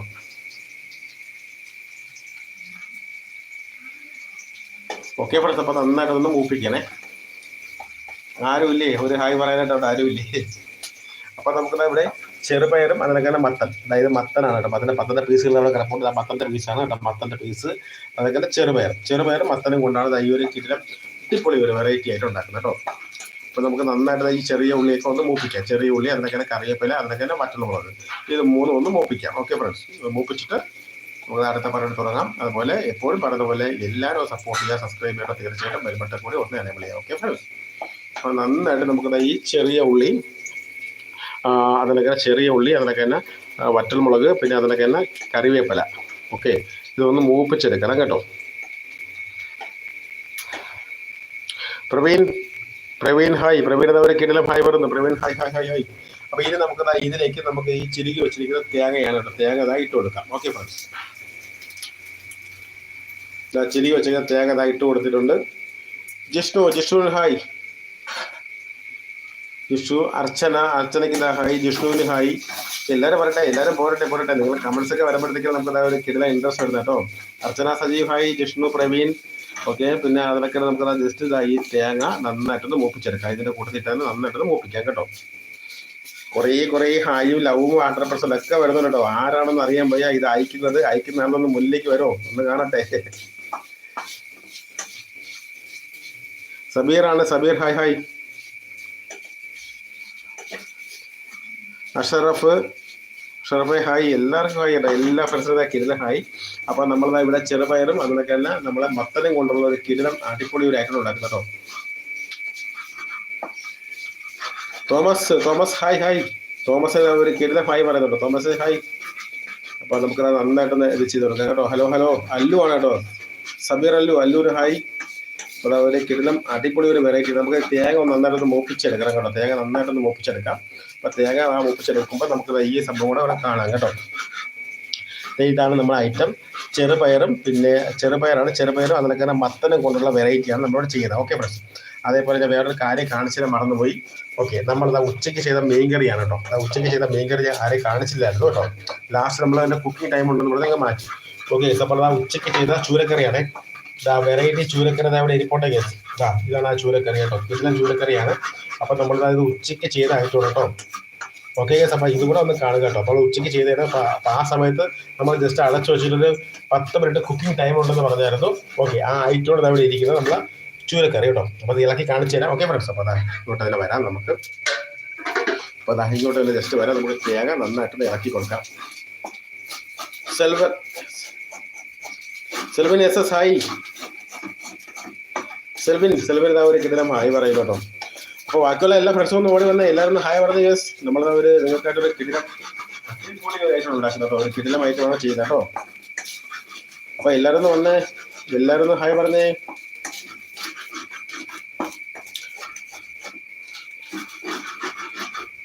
ഓക്കെ ഫ്രണ്ട്സ് അപ്പൊ നന്നായിട്ട് ഒന്ന് മൂപ്പിക്കണേ. ആരുമില്ലേ? ഒരു ഹായ് പറയാനായിട്ട് അവിടെ ആരുമില്ലേ? അപ്പൊ നമുക്ക് ഇവിടെ? ചെറുപയറും അതിനൊക്കെ മത്തൻ. അതായത് മത്തനാണ് കേട്ടോ. മത്തന്റെ പത്തന്റെ പീസുകൾ അവിടെ കിടപ്പുണ്ട്. ആ മത്തന്റെ പീസാണ് കേട്ടോ മത്തന്റെ പീസ് അതൊക്കെ ചെറുപയർ. ചെറുപയറും മത്തനും കൊണ്ടാണ് ഈ ഒരു കിടിലം അടിപൊളി ഒരു വെറൈറ്റി ആയിട്ട് ഉണ്ടാക്കുന്നത് കേട്ടോ. അപ്പോൾ നമുക്ക് നന്നായിട്ട് ഈ ചെറിയ ഉള്ളിയൊക്കെ ഒന്ന് മൂപ്പിക്കാം. ചെറിയ ഉള്ളി അതിനൊക്കെ കറിയപ്പില അതിനൊക്കെ മറ്റുള്ളത് ഇത് മൂന്നും ഒന്ന് മൂപ്പിക്കാം. ഓക്കെ ഫ്രണ്ട്സ് മൂപ്പിച്ചിട്ട് നമുക്ക് അടുത്ത പറഞ്ഞു തുടങ്ങാം. അതുപോലെ എപ്പോഴും പറയുന്ന പോലെ എല്ലാവരും സപ്പോർട്ട് ചെയ്യുക സബ്സ്ക്രൈബ് ചെയ്യുക. തീർച്ചയായിട്ടും ബെൽബട്ടൻ കൂടി ഒന്ന് എനേബിൾ ചെയ്യാം ഓക്കെ ഫ്രണ്ട്സ് അപ്പോൾ നന്നായിട്ട് നമുക്ക് ഈ ചെറിയ ഉള്ളി ആ, അതിനൊക്കെ ചെറിയ ഉള്ളി അതിനൊക്കെ തന്നെ വറ്റൽമുളക് പിന്നെ അതിനൊക്കെ തന്നെ കറിവേപ്പില. ഓക്കെ. ഇതൊന്ന് മൂപ്പിച്ചെടുക്കണം കേട്ടോ. പ്രവീൺ പ്രവീൺ ഹായ്. പ്രവീൺ അവരെ കിടലം ഹായ് വരുന്നു Praveen hi hi hi hi. അപ്പോൾ ഇനി നമുക്ക് ഇതിലേക്ക് നമുക്ക് ഈ ചിരുകി വെച്ചിരിക്കുന്ന തേങ്ങയാണ് കേട്ടോ. തേങ്ങ ഇതാ ഇട്ട് കൊടുക്കാം. ഓക്കെ ഫ്രണ്ട്സ് ചിരികി വെച്ചിരിക്കുന്ന തേങ്ങ ഇതാ ഇട്ട് കൊടുത്തിട്ടുണ്ട്. ജിഷ്ണു ജിഷ്ണു ഹായ്. ജിഷു അർച്ചന അർച്ചനയ്ക്ക് ഇതാ ഹായ് ജിഷ്ണുവിന് ഹായ്. എല്ലാവരും പറയട്ടെ എല്ലാവരും പോരട്ടെ പോരട്ടെ. നിങ്ങൾ കമൻസ് ഒക്കെ വരുമ്പോഴത്തേക്കും നമുക്ക് ഇതാ ഒരു കിടല ഇൻട്രസ്റ്റ് വരുന്നത് കേട്ടോ. അർച്ചന സജീവ് ഹായ് ജിഷ്ണു പ്രവീൺ. ഓക്കെ പിന്നെ അതിനൊക്കെ നമുക്ക് ജസ്റ്റ് ഇതായി തേങ്ങ നന്നായിട്ടൊന്ന് മൂപ്പിച്ചെടുക്കാം. ഇതിന്റെ കൂട്ടത്തിട്ടാൽ നന്നായിട്ടൊന്ന് മൂപ്പിക്കാം കേട്ടോ. കുറേ കുറേ ഹായും ലവും വാട്ടർ പ്രസലും ഒക്കെ വരുന്നുണ്ട് കേട്ടോ. ആരാണെന്ന് അറിയാൻ വയ്യ. ഇത് അയക്കുന്നത് അയക്കുന്ന ആളൊന്ന് മുന്നിലേക്ക് വരുമോ ഒന്ന് കാണട്ടെ. സബീറാണ് സബീർ ഹായ് ഹായ്. അഷറഫ് ഷറഫെ ഹായ് എല്ലാവർക്കും ഹായ് കേട്ടോ എല്ലാ ഫ്രണ്ട്സിനും കിരീടം ഹായ് അപ്പോൾ നമ്മൾ ഇവിടെ ചെറുപയറും അതിനൊക്കെ തന്നെ നമ്മളെ മത്തനും കൊണ്ടുള്ള ഒരു കിരിലം അടിപൊളി ഒരു ആക്കണം ഉണ്ടാക്കും കേട്ടോ Thomas Thomas hi hi Thomas ഒരു കിരീടം ഹായ് പറയുന്നുണ്ട് തോമസ് ഹായ് അപ്പോൾ നമുക്ക് നന്നായിട്ടൊന്ന് ഇത് ചെയ്ത് കൊടുക്കാം കേട്ടോ. ഹലോ ഹലോ അല്ലു ആണ് കേട്ടോ സബീർ അല്ലു അല്ലൂര് ഹായ് ഇവിടെ ഒരു കിടിലം അടിപൊളി ഒരു വെറൈറ്റി നമുക്ക് തേങ്ങ നന്നായിട്ടൊന്ന് മൂപ്പിച്ചെടുക്കണം കേട്ടോ. തേങ്ങ നന്നായിട്ടൊന്ന് മൂപ്പിച്ചെടുക്കാം. അപ്പോൾ തേങ്ങ ആ നമുക്ക് ഈ സംഭവം കൂടെ അവിടെ കാണാം കേട്ടോ. ഇതാണ് നമ്മുടെ ഐറ്റം ചെറുപയറും പിന്നെ ചെറുപയറാണ്. ചെറുപയറും അതിലൊക്കെ മത്തനും കൊണ്ടുള്ള വെറൈറ്റിയാണ് നമ്മളോട് ചെയ്യുന്നത്. ഓക്കെ ഫ്രണ്ട്സ് അതേപോലെ ഞാൻ വേറൊരു കാര്യം കാണിച്ചില്ല മറന്നുപോയി. ഓക്കെ നമ്മൾ ഉച്ചയ്ക്ക് ചെയ്ത മീൻകറിയാണ് കേട്ടോ. ദാ ഉച്ചയ്ക്ക് ചെയ്ത മീൻകറി ഞാൻ ആരെയും കാണിച്ചില്ലായിരുന്നു കേട്ടോ. ലാസ്റ്റ് നമ്മൾ അതിന്റെ കുക്കിംഗ് ടൈം ഉണ്ടെന്ന് പറഞ്ഞാൽ മാറ്റി. ഓക്കെ അപ്പോൾ ഉച്ചയ്ക്ക് ചെയ്ത ചൂരക്കറിയാണ്. വെറൈറ്റി ചൂരക്കറി അവിടെ ഇരിപ്പോട്ടെ കേസ് ഇതാ ഇതാണ് ആ ചൂരക്കറി കേട്ടോ. ഇതിലും ചൂരക്കറിയാണ്. അപ്പോൾ നമ്മൾ ഇത് ഉച്ചയ്ക്ക് ചെയ്ത ആയിട്ടുണ്ട് കേട്ടോ. ഓക്കെ ഗസ് അപ്പോൾ ഇതും കൂടെ ഒന്ന് കാണുക കേട്ടോ. അപ്പോൾ ഉച്ചയ്ക്ക് ചെയ്തത് അപ്പൊ ആ സമയത്ത് നമ്മൾ ജസ്റ്റ് അടച്ചു വെച്ചിട്ടൊരു പത്ത് മിനിറ്റ് കുക്കിംഗ് ടൈം ഉണ്ടെന്ന് പറഞ്ഞായിരുന്നു. ഓക്കെ ആ ഐറ്റോടെ അവിടെ ഇരിക്കുന്നത് നമ്മൾ ചൂരക്കറി കേട്ടോ. അപ്പോൾ അത് ഇളക്കി കാണിച്ചു തരാം. ഓക്കെ ഫ്രണ്ട്സ് അപ്പോൾ അതാ ഇങ്ങോട്ട് അതിൽ വരാം നമുക്ക്. അപ്പോൾ അതാ ഇങ്ങോട്ട് അതിൽ ജസ്റ്റ് വരാം. നമുക്ക് തേങ്ങ നന്നായിട്ട് ഇളക്കി കൊടുക്കാം. Selvan. Selvan S S hi Selvin Selvin ഇതാ ഒരു കിട്ടുന്ന ഹായ് പറയും കേട്ടോ. അപ്പോൾ ബാക്കിയുള്ള എല്ലാ ഫ്രണ്ട്സും ഒന്ന് ഓടി വന്ന് എല്ലാവരും ഒന്ന് ഹായ് പറഞ്ഞു യെസ് നമ്മളത് ഒരു നിങ്ങൾക്കായിട്ടൊരു കിടിലം അടിപൊളിയായിട്ട് ഉണ്ടാക്കുന്നത് ഒരു കിടിലമായിട്ട് വേണം ചെയ്യുന്നത് കേട്ടോ. അപ്പോൾ എല്ലാവരും ഒന്ന് വന്നേ എല്ലാവരും ഒന്ന് ഹായ് പറഞ്ഞേ.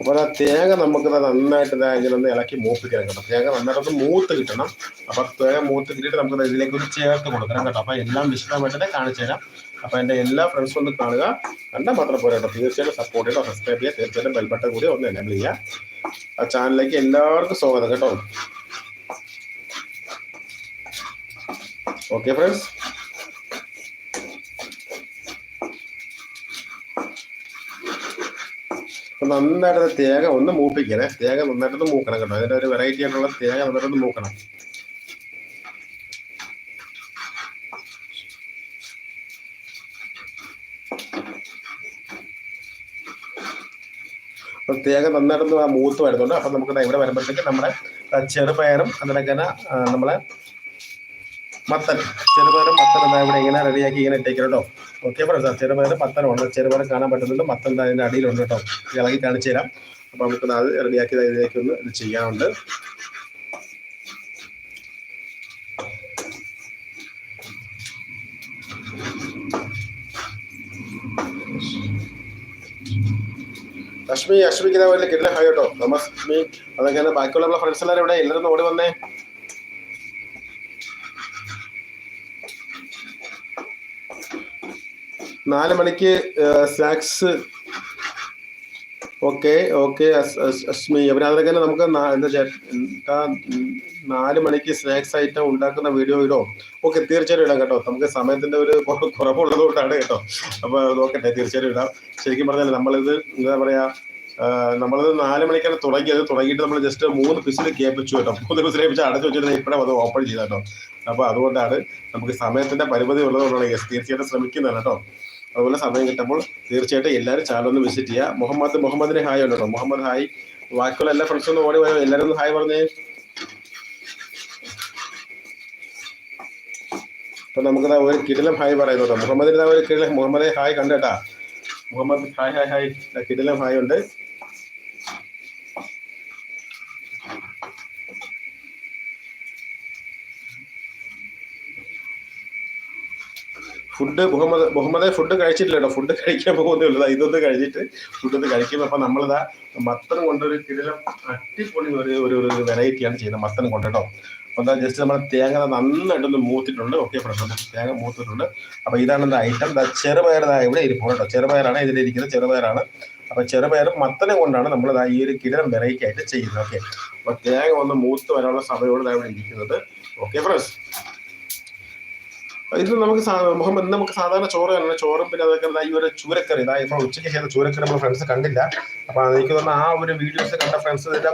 അപ്പോൾ ആ തേങ്ങ നമുക്ക് നന്നായിട്ട് ഇതാ ഇങ്ങനെ ഒന്ന് ഇളക്കി മൂപ്പിക്കണം കേട്ടോ. തേങ്ങ നന്നായിട്ടൊന്ന് മൂത്ത് കിട്ടണം. തേങ്ങ മൂത്ത് കിട്ടിയിട്ട് നമുക്ക് ഇതിലേക്ക് ഒരു ചേർത്ത് കൊടുക്കണം കേട്ടോ. അപ്പൊ എല്ലാം വിശദമായിട്ട് കാണിച്ചു തരാം. അപ്പൊ എന്റെ എല്ലാ ഫ്രണ്ട്സും ഒന്ന് കാണുക. കണ്ടാൽ മാത്രം പോരാ കേട്ടോ. തീർച്ചയായിട്ടും സപ്പോർട്ട് ചെയ്യുക സബ്സ്ക്രൈബ് ചെയ്യുക. തീർച്ചയായിട്ടും ബെൽബട്ടൺ കൂടി ഒന്ന് എനേബിൾ ചെയ്യുക. ആ ചാനലിലേക്ക് എല്ലാവർക്കും സ്വാഗതം കേട്ടോ. ഓക്കെ ഫ്രണ്ട്സ് അപ്പൊ നന്നായിട്ട് തേങ്ങ ഒന്ന് മൂപ്പിക്കണേ. തേങ്ങ നന്നായിട്ടൊന്ന് മൂക്കണം കേട്ടോ. അതിന്റെ ഒരു വെറൈറ്റി ആയിട്ടുള്ള തേങ്ങ നന്നായിട്ടൊന്ന് മൂക്കണം. നന്നായിട്ടൊന്ന് ആ മൂത്ത് വരുന്നുണ്ട്. അപ്പൊ നമുക്ക് ഇവിടെ വരുമ്പോഴത്തേക്ക് നമ്മുടെ ചെറുപയറും അതിനൊക്കെ നമ്മളെ മത്തൻ. ചെറുപയറും മത്തൻ എന്താ ഇവിടെ ഇങ്ങനെ റെഡിയാക്കി ഇങ്ങനെ ഇട്ടേക്കണം കേട്ടോ ഓക്കെ ഫ്രണ്ട്സ് ചെറുപയർ മത്തനുണ്ട് ചെറുപയർ കാണാൻ പറ്റുന്നുണ്ട്. മത്തൻ അതിന്റെ അടിയിലുണ്ട് കേട്ടോ ഇളകി കാണിച്ചു തരാം. അപ്പൊ നമുക്ക് അത് റെഡിയാക്കി ഇതിലേക്ക് ഒന്ന് ഇത് ചെയ്യാനുണ്ട്. അശ്മി അശ്വിക്ക് ഇതാ വലിയ കിട്ടില്ല ഹായ് കേട്ടോ. തോമസ് അശ്മി അതൊക്കെ ബാക്കിയുള്ള ഫ്രണ്ട്സ് എല്ലാവരും ഇവിടെ എല്ലാവരും ഓടി വന്നേ. നാല് മണിക്ക് സ്നാക്സ് ഓക്കെ ഓക്കെ അസ്മി അവരാതൊക്കെ നമുക്ക് എന്താ ചേട്ടാ നാല് മണിക്ക് സ്നാക്സ് ഐറ്റം ഉണ്ടാക്കുന്ന വീഡിയോ ഇടോ. ഓക്കെ തീർച്ചയായിട്ടും ഇടാം കേട്ടോ. നമുക്ക് സമയത്തിന്റെ ഒരു കുറ- കുറവുള്ളത് കൊണ്ടാണ് കേട്ടോ. അപ്പോൾ നോക്കട്ടെ തീർച്ചയായിട്ടും ഇടാം. ശരിക്കും പറഞ്ഞാൽ നമ്മളിത് എന്താ പറയാ നമ്മളിത് നാല് മണിക്കാണ് തുടങ്ങിയത്. തുടങ്ങിയിട്ട് നമ്മൾ ജസ്റ്റ് മൂന്ന് പിസിൽ കേൾപ്പിച്ചു കേട്ടോ. മൂന്ന് പിസിൽ കേൾപ്പിച്ച് അടച്ചു വെച്ചിട്ട് ഇപ്പോഴും അത് ഓപ്പൺ ചെയ്ത കേട്ടോ. അപ്പൊ അതുകൊണ്ടാണ് നമുക്ക് സമയത്തിന്റെ പരിമിതി ഉള്ളതുകൊണ്ടാണ് yes, തീർച്ചയായിട്ടും ശ്രമിക്കുന്നത് കേട്ടോ. അതുപോലെ സമയം കിട്ടുമ്പോൾ തീർച്ചയായിട്ടും എല്ലാവരും ചാനൽ ഒന്ന് വിസിറ്റ് ചെയ്യുക മുഹമ്മദ് മുഹമ്മദിന് ഹായ് ഉണ്ട് കേട്ടോ. മുഹമ്മദ് ഹായ് ബാക്കിയുള്ള എല്ലാ ഫ്രണ്ട്സും ഓടി വരും. എല്ലാവരും ഒന്ന് ഹായ് പറഞ്ഞേ. അപ്പൊ നമുക്ക് ഒരു കിടിലം ഹായ് പറയുന്നു കേട്ടോ. മുഹമ്മദിന് ദാ ഒരു കിടിലം മുഹമ്മദെ ഹായ് കണ്ടേട്ടാ മുഹമ്മദ് ഹായ് ഹായ് ഹായ് കിടിലം ഹായ് ഉണ്ട്. ഫുഡ് മുഹമ്മദ് മുഹമ്മദെ ഫുഡ് കഴിച്ചിട്ടില്ല ഫുഡ് കഴിക്കാൻ പോകുന്നേ ഉള്ളൂ. ഇതൊന്ന് കഴിച്ചിട്ട് ഫുഡ് കഴിക്കുമ്പോൾ കഴിക്കും അപ്പൊ നമ്മളിതാ മത്തൻ കൊണ്ടൊരു കിടിലം അട്ടിപ്പൊളി ഒരു ഒരു ഒരു വെറൈറ്റിയാണ് ചെയ്യുന്നത് മത്തൻ കൊണ്ട് കേട്ടോ. എന്താ ജസ്റ്റ് നമ്മൾ തേങ്ങ നന്നായിട്ടൊന്ന് മൂത്തിട്ടുണ്ട്. ഓക്കെ പ്രശ്നം തേങ്ങ മൂത്തിട്ടുണ്ട്. അപ്പൊ ഇതാണ് എന്താ ഐറ്റം ദാ ചെറുപയർ ഇവിടെ ഇരിപ്പുണ്ട് കേട്ടോ. ചെറുപയറാണ് ഇതിലിരിക്കുന്നത്. ചെറുപയറാണ്. അപ്പൊ ചെറുപയറും മത്തനെ കൊണ്ടാണ് നമ്മൾ ഈ ഒരു കിടിലം വെറൈറ്റി ആയിട്ട് ചെയ്യുന്നത്. ഓക്കെ അപ്പൊ തേങ്ങ ഒന്ന് മൂത്ത് വരാനുള്ള സമയമാണ് ഇവിടെ ഇരിക്കുന്നത്. ഓക്കെ ഫ്രണ്ട്സ് ഇത് നമുക്ക് മുഹമ്മദ് നമുക്ക് സാധാരണ ചോറ് തന്നെ. ചോറും പിന്നെ അതൊക്കെ ഈ ഒരു ചൂരക്കറി. ഇതാ ഇപ്പൊ ഉച്ചയ്ക്ക് ചെയ്ത ചൂരക്കറി നമ്മൾ ഫ്രണ്ട്സ് കണ്ടില്ല. അപ്പൊ എനിക്ക് തോന്നുന്നു ആ ഒരു വീഡിയോസ് കണ്ട ഫ്രണ്ട്സ് ഇതിന്റെ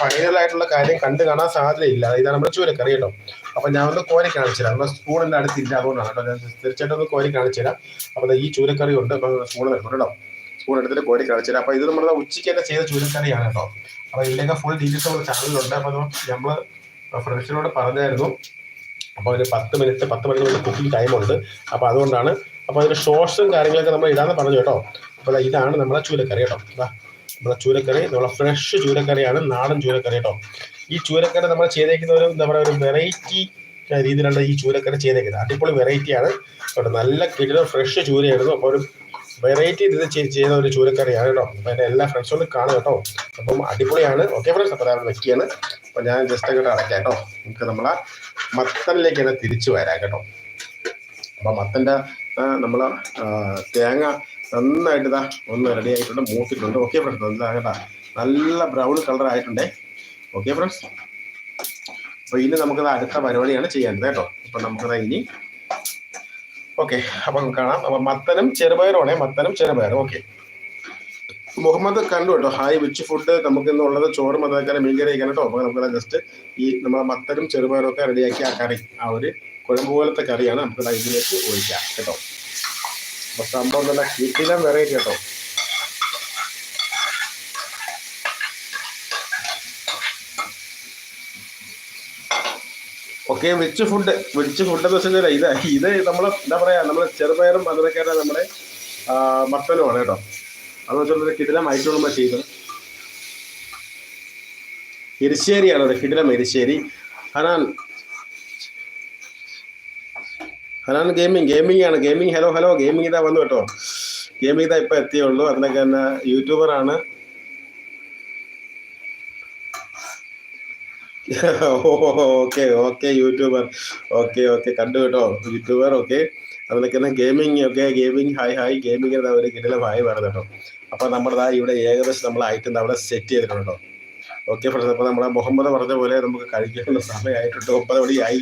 ഫൈനൽ ആയിട്ടുള്ള കാര്യം കണ്ടു കാണാൻ സാധ്യതയില്ല. ഇതാണ് നമ്മുടെ ചൂരക്കറി കേട്ടോ. അപ്പൊ ഞാൻ ഒന്ന് കോരി കാണിച്ചു തരാം. നമ്മുടെ അടുത്ത് അടുത്തില്ല അതുകൊണ്ടാണ് കേട്ടോ. ഞാൻ തീർച്ചയായിട്ടും ഒന്ന് കോരി കാണിച്ചു തരാം. അപ്പൊ ഈ ചൂരക്കറി ഉണ്ട്. അപ്പൊ സ്പൂൺ എടുക്കും കേട്ടോ. സ്പൂൺ എടുത്തിട്ട് കോരി കാണിച്ചു തരാം. അപ്പൊ ഇത് നമ്മുടെ ഉച്ചയ്ക്ക് തന്നെ ചെയ്ത ചൂരക്കറിയാണ് കേട്ടോ. അപ്പൊ ഇതിന്റെ ഫുൾ ഡീറ്റെയിൽസ് നമ്മുടെ ചാനലിലുണ്ട് അപ്പൊ നമ്മൾ ഫ്രണ്ട്സിനോട് പറഞ്ഞായിരുന്നു. അപ്പോൾ അതിന് പത്ത് മിനിറ്റ് പത്ത് മണിക്കൂർ കുക്കിംഗ് ടൈം ഉണ്ട്. അപ്പോൾ അതുകൊണ്ടാണ് അപ്പോൾ അതിന് ഷോർട്സും കാര്യങ്ങളൊക്കെ നമ്മൾ ഇടാന്ന് പറഞ്ഞു കേട്ടോ. അപ്പോൾ ഇതാണ് നമ്മളെ ചൂരക്കറി കേട്ടോ. നമ്മളെ ചൂരക്കറി നമ്മളെ ഫ്രഷ് ചൂരക്കറിയാണ് നാടൻ ചൂരക്കറി കേട്ടോ. ഈ ചൂരക്കറി നമ്മൾ ചെയ്തേക്കുന്ന ഒരു എന്താ പറയുക ഒരു വെറൈറ്റി രീതിയിലാണ് ഈ ചൂരക്കറി ചെയ്തേക്കുന്നത്. അടിപൊളി വെറൈറ്റിയാണ് കേട്ടോ നല്ല കിടിലം ഫ്രഷ് ചൂരയായിരുന്നു. അപ്പോൾ ഒരു വെറൈറ്റി ഇത് ചെയ്- ചെയ്ത ഒരു ചൂരക്കറിയാണ് കേട്ടോ. അപ്പോൾ എന്റെ എല്ലാ ഫ്രണ്ട്സും ഒന്ന് കാണും കേട്ടോ. അപ്പം അടിപൊളിയാണ്. ഓക്കെ ഫ്രണ്ട്സ് അപ്പോൾ അതാണ് വെക്കുകയാണ്. ഞാൻ ജസ്റ്റ് അങ്ങോട്ട് അടയ്ക്കാം കേട്ടോ. നമുക്ക് നമ്മളെ മത്തനിലേക്ക് തന്നെ തിരിച്ചു വരാം കേട്ടോ. അപ്പൊ മത്തന്റെ നമ്മൾ തേങ്ങ നന്നായിട്ട് ഇതാ ഒന്ന് റെഡി ആയിട്ടുണ്ട് മൂത്തിട്ടുണ്ട്. ഓക്കെ ഫ്രണ്ട്സ് നല്ല കേട്ടാ. നല്ല ബ്രൗൺ കളർ ആയിട്ടുണ്ടേ. ഓക്കെ ഫ്രണ്ട്സ് അപ്പൊ ഇനി നമുക്കത് അടുത്ത പരിപാടിയാണ് ചെയ്യേണ്ടത് കേട്ടോ. അപ്പൊ നമുക്കത് ഇനി ഓക്കെ അപ്പൊ കാണാം. അപ്പൊ മത്തനും ചെറുപയറും ആണേ മത്തനും ചെറുപയറും. ഓക്കെ മുഹമ്മദ് കണ്ടു കേട്ടോ. ഹായ് വിച്ച് ഫുഡ് നമുക്ക് ഇന്നുള്ളത് ചോറ് മതക്കാരെ മീൻ കറി കേട്ടോ. അപ്പൊ നമുക്ക് ജസ്റ്റ് ഈ നമ്മളെ മത്തനും ചെറുപയറും ഒക്കെ റെഡിയാക്കി ആ കറി. ആ ഒരു കുഴമ്പ് പോലത്തെ കറിയാണ് നമുക്ക് ഇതിലേക്ക് ഒഴിക്കാം കേട്ടോ. അപ്പൊ സംഭവം നല്ല കിട്ടിലും വെറൈറ്റി കേട്ടോ. ഓക്കെ വെച്ച് ഫുഡ് വെച്ച് ഫുഡ് എന്ന് വെച്ചാൽ ഇത് ഇത് നമ്മൾ എന്താ പറയാ നമ്മൾ ചെറുപയറും മധുരക്കാരെ നമ്മുടെ മത്തനുമാണ് കേട്ടോ. അത് വെച്ചുള്ള കിടിലം ഐറ്റം നമ്മൾ ചെയ്തത് എരിശ്ശേരിയാണ് അത് കിടിലം എരിശ്ശേരി. ഹനാൻ. ഹനാൻ ഗെയിമിംഗ് ഗെയിമിംഗ് ആണ് ഗെയിമിംഗ്. ഹലോ ഹലോ ഗെയിമിംഗ് ഇതാ വന്നു കേട്ടോ. ഗെയിമിംഗ് ഇതാ ഇപ്പൊ എത്തിയുള്ളൂ. അതിനൊക്കെ തന്നെ യൂട്യൂബർ ആണ്. Okay okay YouTuber okay okay കണ്ടു കേട്ടോ. YouTuber okay. അതിനൊക്കെ തന്നെ ഗെയിമിംഗ് ഒക്കെ ഗെയിമിംഗ് ഹായ് ഹായ് ഗെയിമിംഗ് ഒരു കിടല ഹായ് പറഞ്ഞിട്ടോ അപ്പൊ നമ്മുടെ ഇവിടെ ഏകദേശം നമ്മൾ ഐറ്റം അവിടെ സെറ്റ് ചെയ്തിട്ടുണ്ട്? ഓക്കെ ഫ്രണ്ട്സ് അപ്പൊ നമ്മളെ മുഹമ്മദ് പറഞ്ഞ പോലെ നമുക്ക് കഴിക്കാനുള്ള സമയമായിട്ടുണ്ട്. ഒമ്പത് മണിയായി.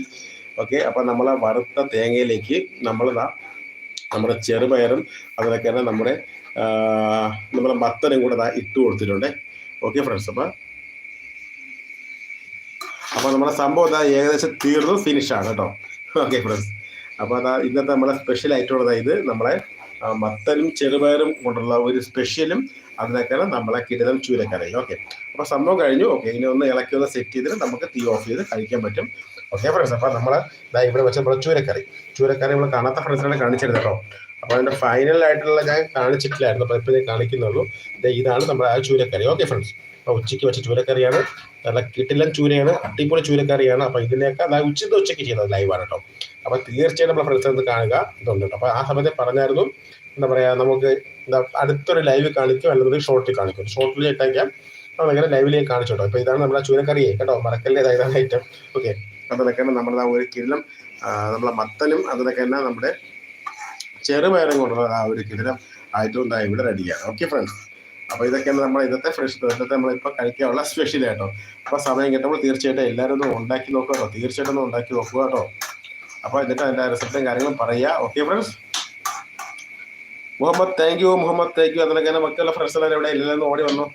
ഓക്കെ അപ്പൊ നമ്മളെ വറുത്ത തേങ്ങയിലേക്ക് നമ്മളിതാ നമ്മുടെ ചെറുപയറും അതുപോലെ തന്നെ നമ്മുടെ നമ്മളെ മത്തനും കൂടെ ഇട്ട് കൊടുത്തിട്ടുണ്ട്. ഓക്കെ ഫ്രണ്ട്സ് അപ്പൊ അപ്പൊ നമ്മുടെ സംഭവം ഏകദേശം തീർന്നു ഫിനിഷാണ് കേട്ടോ. ഓക്കെ ഫ്രണ്ട്സ് അപ്പൊ അതാ ഇന്നത്തെ നമ്മളെ സ്പെഷ്യൽ ആയിട്ടുള്ളത് ഇത് നമ്മളെ മത്തനും ചെറുപയറും കൊണ്ടുള്ള ഒരു സ്പെഷ്യലും അതിനേക്കാൾ നമ്മളെ കിടിലം ചൂരക്കറിയും ഓക്കെ. അപ്പൊ സംഭവം കഴിഞ്ഞു. ഓക്കെ ഇനി ഒന്ന് ഇളക്കി ഒന്ന് സെറ്റ് ചെയ്തിട്ട് നമുക്ക് തീ ഓഫ് ചെയ്ത് കഴിക്കാൻ പറ്റും. ഓക്കെ ഫ്രണ്ട്സ് അപ്പൊ നമ്മൾ ഇവിടെ വെച്ച നമ്മുടെ ചൂരക്കറി. ചൂരക്കറി നമ്മൾ കാണാത്ത ഫ്രണ്ട്സിനെ കാണിച്ചിരുന്നു കേട്ടോ. അതിന്റെ ഫൈനൽ ആയിട്ടുള്ള ഞാൻ കാണിച്ചിട്ടില്ലായിരുന്നു. അപ്പൊ ഇപ്പൊ ഞാൻ കാണിക്കുന്നുള്ളൂ. ഇതാണ് നമ്മുടെ ആ ചൂരക്കറി. ഓക്കെ ഫ്രണ്ട്സ് അപ്പൊ ഉച്ചയ്ക്ക് വെച്ച ചൂരക്കറിയാണ്. നല്ല കിട്ടിലൻ ചൂരയാണ് അടിപൊളി ചൂരക്കറിയാണ്. അപ്പൊ ഇതിനെയൊക്കെ അതായത് ഉച്ചത്തെ ഉച്ചയ്ക്ക് ചെയ്യുന്നത് ലൈവാണ് കേട്ടോ അപ്പൊ തീർച്ചയായിട്ടും നമ്മുടെ ഫ്രണ്ട്സ് ഒന്ന് കാണുക. ഇതുണ്ട് കേട്ടോ അപ്പൊ ആ സമയത്ത് പറഞ്ഞായിരുന്നു എന്താ പറയാ നമുക്ക് എന്താ അടുത്തൊരു ലൈവ് കാണിക്കും അല്ലെങ്കിൽ ഷോർട്ടിൽ കാണിക്കും. ഷോർട്ടിൽ ഇട്ടേക്കാം. അങ്ങനെ ലൈവിലേക്ക് കാണിച്ചു കേട്ടോ അപ്പൊ ഇതാണ് നമ്മുടെ ചൂരക്കറിയെ കേട്ടോ. മറക്കല്ലേ ഇതാ ഇതാണ് ഐറ്റം ഓക്കെ തന്നെ നമ്മുടെ ആ ഒരു കിടിലം ആ, നമ്മളെ മത്തനും അതിനൊക്കെ തന്നെ നമ്മുടെ ചെറുപയറും കൊണ്ടുള്ള ആ ഒരു കിടിലം ആയിട്ടും ഇവിടെ റെഡിയാണ് ഓക്കെ ഫ്രണ്ട്സ് അപ്പൊ ഇതൊക്കെയാണ് നമ്മൾ ഇന്നത്തെ ഫ്രഷ് ഇന്നത്തെ നമ്മളിപ്പോ കഴിക്കാനുള്ള സ്പെഷ്യൽ കേട്ടോ അപ്പൊ സമയം കിട്ടുമ്പോൾ തീർച്ചയായിട്ടും എല്ലാവരും ഒന്ന് ഉണ്ടാക്കി നോക്കുക കേട്ടോ. തീർച്ചയായിട്ടും ഒന്ന് ഉണ്ടാക്കി നോക്കുക കേട്ടോ. അപ്പൊ എന്നിട്ട് അതിന്റെ റിസൾട്ടും കാര്യങ്ങളും പറയാ okay friends Muhammad thank you Muhammad thank you അതിനൊക്കെ മറ്റുള്ള ഫ്രണ്ട്സ് എല്ലാവരും ഇവിടെ ഇല്ലെന്ന് ഓടി വന്നു?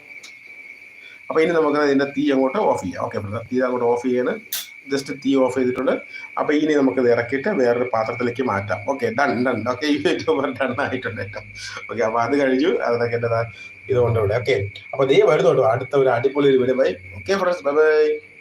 അപ്പൊ ഇനി നമുക്ക് അതിന്റെ തീ അങ്ങോട്ട് ഓഫ് ചെയ്യാം. ഓക്കെ ഫ്രണ്ട്സ് തീ അങ്ങോട്ട് ഓഫ് ചെയ്യാണ്. ജസ്റ്റ് തീ ഓഫ് ചെയ്തിട്ടുണ്ട്. അപ്പൊ ഇനി നമുക്ക് ഇത് ഇറക്കിയിട്ട് വേറൊരു പാത്രത്തിലേക്ക് മാറ്റാം. Okay done done okay YouTuber done ആയിട്ടുണ്ട് കേട്ടോ. ഓക്കെ അപ്പൊ അത് കഴിഞ്ഞു. അതൊക്കെ എന്റെ ഇതുകൊണ്ട് ഇവിടെ ഓക്കെ അപ്പൊ ദേ വരുന്നുണ്ടോ അടുത്ത ഒരു അടിപൊളി ഒരു video okay friends bye bye